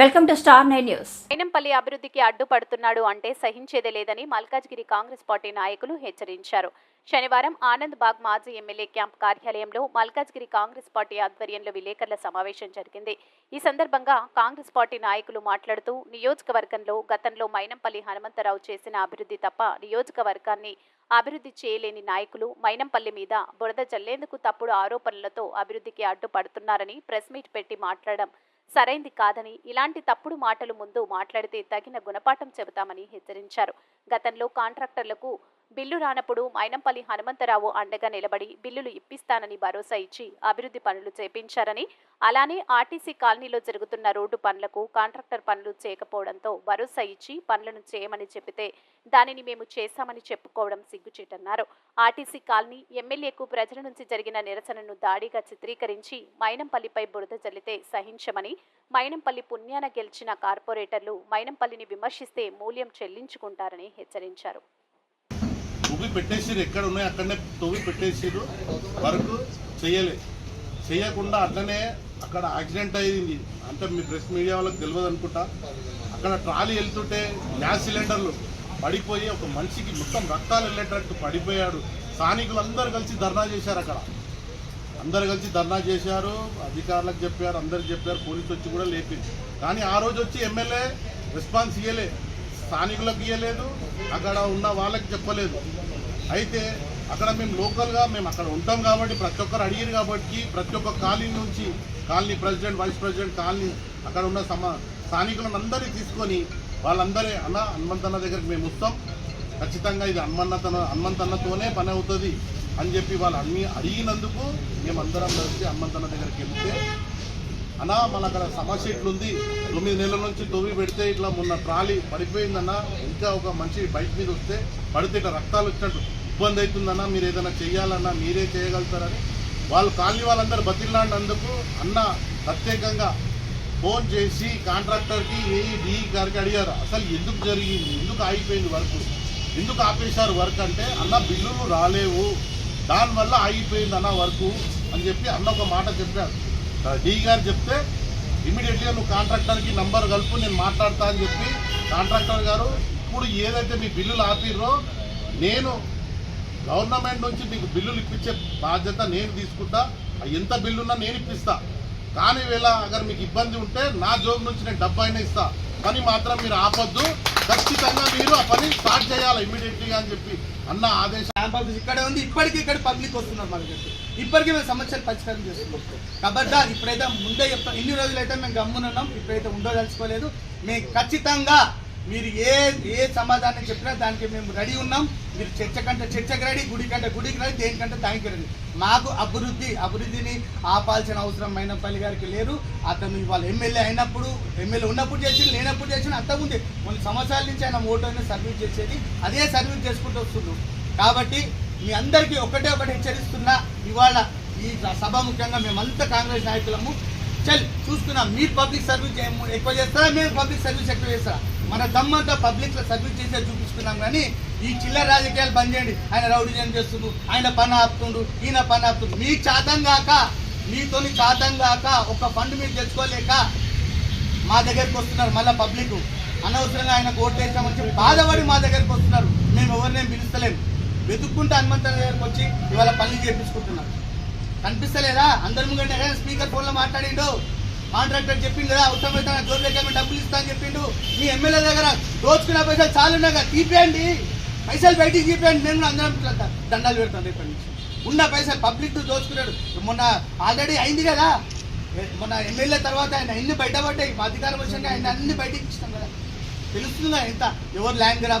Welcome to star nine news. Mynampally అభివృద్ధికి అడ్డుపడుతున్నాడు అంటే సహించేదే లేదని మల్కాజ్గిరి కాంగ్రెస్ పార్టీ నాయకులు హెచ్చరించారు. శనివారం ఆనంద్ బాగ్ మాజీ ఎమ్మెల్యే క్యాంప్ కార్యాలయంలో మల్కాజ్గిరి కాంగ్రెస్ పార్టీ ఆధ్వర్యంలో విలేకరుల సమావేశం జరిగింది. ఈ సందర్భంగా కాంగ్రెస్ పార్టీ నాయకులు మాట్లాడుతూ నియోజకవర్గంలో గతంలో మైనంపల్లి హనుమంతరావు చేసిన అభివృద్ధి తప్ప నియోజకవర్గాన్ని అభివృద్ధి చేయలేని నాయకులు మైనంపల్లి మీద బురద జల్లేందుకు తప్పుడు ఆరోపణలతో అభివృద్ధికి అడ్డుపడుతున్నారని ప్రెస్ మీట్ పెట్టి మాట్లాడడం సరైంది కాదని ఇలాంటి తప్పుడు మాటలు ముందు మాట్లాడితే తగిన గుణపాఠం చెబుతామని హెచ్చరించారు. గతంలో కాంట్రాక్టర్లకు బిల్లు రానప్పుడు మైనంపల్లి హనుమంతరావు అండగా నిలబడి బిల్లులు ఇప్పిస్తానని భరోసా ఇచ్చి అభివృద్ధి పనులు చేపించారని అలానే ఆర్టీసీ కాలనీలో జరుగుతున్న రోడ్డు పనులకు కాంట్రాక్టర్ పనులు చేయకపోవడంతో భరోసా ఇచ్చి పనులను చేయమని చెబితే దానిని మేము చేశామని చెప్పుకోవడం సిగ్గుచేటన్నారు. ఆర్టీసీ కాలనీ ఎమ్మెల్యేకు ప్రజల నుంచి జరిగిన నిరసనను దాడిగా చిత్రీకరించి మైనంపల్లిపై బురద జల్లితే సహించమని మైనంపల్లి పుణ్యాన గెలిచిన కార్పొరేటర్లు మైనంపల్లిని విమర్శిస్తే మూల్యం చెల్లించుకుంటారని హెచ్చరించారు. తవ్వి పెట్టేసిరు ఎక్కడ ఉన్నాయి అక్కడనే తొవ్వి పెట్టేసిరు వరకు చేయలే. చేయకుండా అట్లనే అక్కడ యాక్సిడెంట్ అయింది అంటే మీ ప్రెస్ మీడియా వాళ్ళకి తెలియదు అనుకుంటా. అక్కడ ట్రాలీ వెళ్తుంటే గ్యాస్ సిలిండర్లు పడిపోయి ఒక మనిషికి మొత్తం రక్తాలు వెళ్ళేటట్టు పడిపోయాడు. స్థానికులు అందరూ కలిసి ధర్నా చేశారు అక్కడ. అందరు కలిసి ధర్నా చేశారు. అధికారులకు చెప్పారు అందరు చెప్పారు. పోలీసు వచ్చి కూడా లేపింది. కానీ ఆ రోజు వచ్చి ఎమ్మెల్యే రెస్పాన్స్ ఇవ్వలే స్థానికులకు ఇవ్వలేదు అక్కడ ఉన్న వాళ్ళకి చెప్పలేదు. అయితే అక్కడ మేము లోకల్గా మేము అక్కడ ఉంటాం కాబట్టి ప్రతి ఒక్కరు అడిగారు కాబట్టి ప్రతి ఒక్క కాలనీ నుంచి colony president vice president colony అక్కడ ఉన్న సమ స్థానికులను అందరినీ తీసుకొని వాళ్ళందరే అన్న హనుమంతన్న దగ్గరికి మేము వస్తాం. ఖచ్చితంగా ఇది హనుమన్నతన హనుమంతన్నతోనే పని అవుతుంది అని చెప్పి వాళ్ళు అన్ని అడిగినందుకు మేమందరం కలిసి హనుమంతన్న దగ్గరికి వెళ్తే అన్నా మన అక్కడ సమస్య ఇట్లుంది తొమ్మిది నెలల నుంచి తొవ్వి పెడితే ఇట్లా మొన్న ట్రాలీ పడిపోయిందన్నా. ఇంకా ఒక మంచి బైక్ మీద వస్తే పడితే ఇట్లా రక్తాలు వచ్చినట్టు ఇబ్బంది అవుతుందన్నా. మీరు ఏదైనా చేయాలన్నా మీరే చేయగలుగుతారని. వాళ్ళు కాలనీ వాళ్ళందరూ బతిలాడినందుకు అన్న ప్రత్యేకంగా ఫోన్ చేసి కాంట్రాక్టర్కి ఏ గారికి అడిగారు. అసలు ఎందుకు జరిగింది? ఎందుకు ఆగిపోయింది వర్క్? ఎందుకు ఆపేశారు వర్క్ అంటే అన్న బిల్లులు రాలేవు. దానివల్ల ఆగిపోయింది అన్న వర్క్ అని చెప్పి అన్న ఒక మాట చెప్పారు డి గారు చెప్తే ఇమీడియట్గా నువ్వు కాంట్రాక్టర్కి నంబర్ కలుపు నేను మాట్లాడతా అని చెప్పి కాంట్రాక్టర్ గారు ఇప్పుడు ఏదైతే మీ బిల్లులు ఆపిర్రో నేను గవర్నమెంట్ నుంచి మీకు బిల్లులు ఇప్పించే బాధ్యత నేను తీసుకుంటా. ఎంత బిల్లున్నా నేను ఇప్పిస్తా. కానీ వేళ అగర్ మీకు ఇబ్బంది ఉంటే నా జోబు నుంచి నేను డబ్బు అయినా ఇస్తాను పని మాత్రం మీరు ఆపొద్దు. ఖచ్చితంగా మీరు ఆ పని స్టార్ట్ చేయాలి ఇమ్మీడియట్లీగా అని చెప్పి అన్న ఆదేశం. క్యాంప్ ఇక్కడే ఉంది. ఇప్పటికీ ఇక్కడ పబ్లిక్ వస్తున్నారు మన దగ్గర ఇప్పటికీ మేము సమస్యలు పరిష్కారం చేసుకుంటాం కాబట్టి ఇప్పుడైతే ముందే చెప్తాం. ఇన్ని రోజులైతే మేము గమ్మునున్నాం. ఇప్పుడైతే ఉండదలుచుకోలేదు. మేము ఖచ్చితంగా మీరు ఏ ఏ సమాధానం చెప్పినా దానికి మేము రెడీ ఉన్నాం. మీరు చర్చ కంటే చర్చకు రెడీ గుడి కంటే గుడికి రెడీ దేనికంటే దానికి రెడీ. మాకు అభివృద్ధి అభివృద్ధిని ఆపాల్సిన అవసరం మైనపల్లి గారికి లేరు అతను ఇవాళ ఎమ్మెల్యే అయినప్పుడు ఎమ్మెల్యే ఉన్నప్పుడు చేసి లేనప్పుడు చేసిన అంతకుముందే కొన్ని సంవత్సరాల నుంచి ఆయన ఓటర్ని సర్వీస్ చేసేది అదే సర్వీస్ చేసుకుంటూ వస్తున్నాం కాబట్టి మీ అందరికీ ఒకటే ఒకటి హెచ్చరిస్తున్నా ఇవాళ ఈ సభ ముఖ్యంగా మేమంతా కాంగ్రెస్ నాయకులము. చల్ చూస్తున్నాం మీరు పబ్లిక్ సర్వీస్ ఎక్కువ చేస్తారా? మేము పబ్లిక్ సర్వీస్ ఎక్కువ చేస్తారా? మన దమ్మంతా పబ్లిక్లో సర్వీస్ చేసే చూపిస్తున్నాం కానీ ఈ చిల్లర రాజకీయాలు బంద్ చేయండి. ఆయన రౌడీజం చేస్తుండు ఆయన పని ఆపుతుండు ఈయన పని ఆపుతుండు. మీ చాతం కాక మీతోని చాతం కాక ఒక ఫండ్ మీరు తెచ్చుకోలేక మా దగ్గరికి వస్తున్నారు మళ్ళీ పబ్లిక్ అనవసరంగా ఆయన ఓటేసామని చెప్పి బాధపడి మా దగ్గరికి వస్తున్నారు. మేము ఎవరినేం పిలుస్తలేము వెతుక్కుంటే హనుమంతరావు దగ్గరకు వచ్చి ఇవాళ పనులు చేపించుకుంటున్నారు కనిపిస్తలేదా? అందరి ముంగంటే స్పీకర్ ఫోన్లో మాట్లాడిండు? కాంట్రాక్టర్ చెప్పిండు కదా అవసరమైతే నా జోబులకి డబ్బులు ఇస్తా అని చెప్పిండు. మీ ఎమ్మెల్యే దగ్గర దోచుకున్న పైసలు చాలు ఉన్నాగా తీపేయండి. పైసలు బయటికి తీపేయండి. నేను కూడా అందరం ఇట్లా దండాలు పెడతాను రేపటి నుంచి. ఉన్న పైసలు పబ్లిక్ దోచుకున్నాడు. మొన్న ఆల్రెడీ అయింది కదా. మొన్న ఎమ్మెల్యే తర్వాత ఆయన అన్ని బయటపడ్డాయి? అధికారం వచ్చాక ఆయన అన్ని బయటికి ఇచ్చినాం కదా. తెలుస్తుందా ఎంత? ఎవరు ల్యాండ్ గ్రాపర్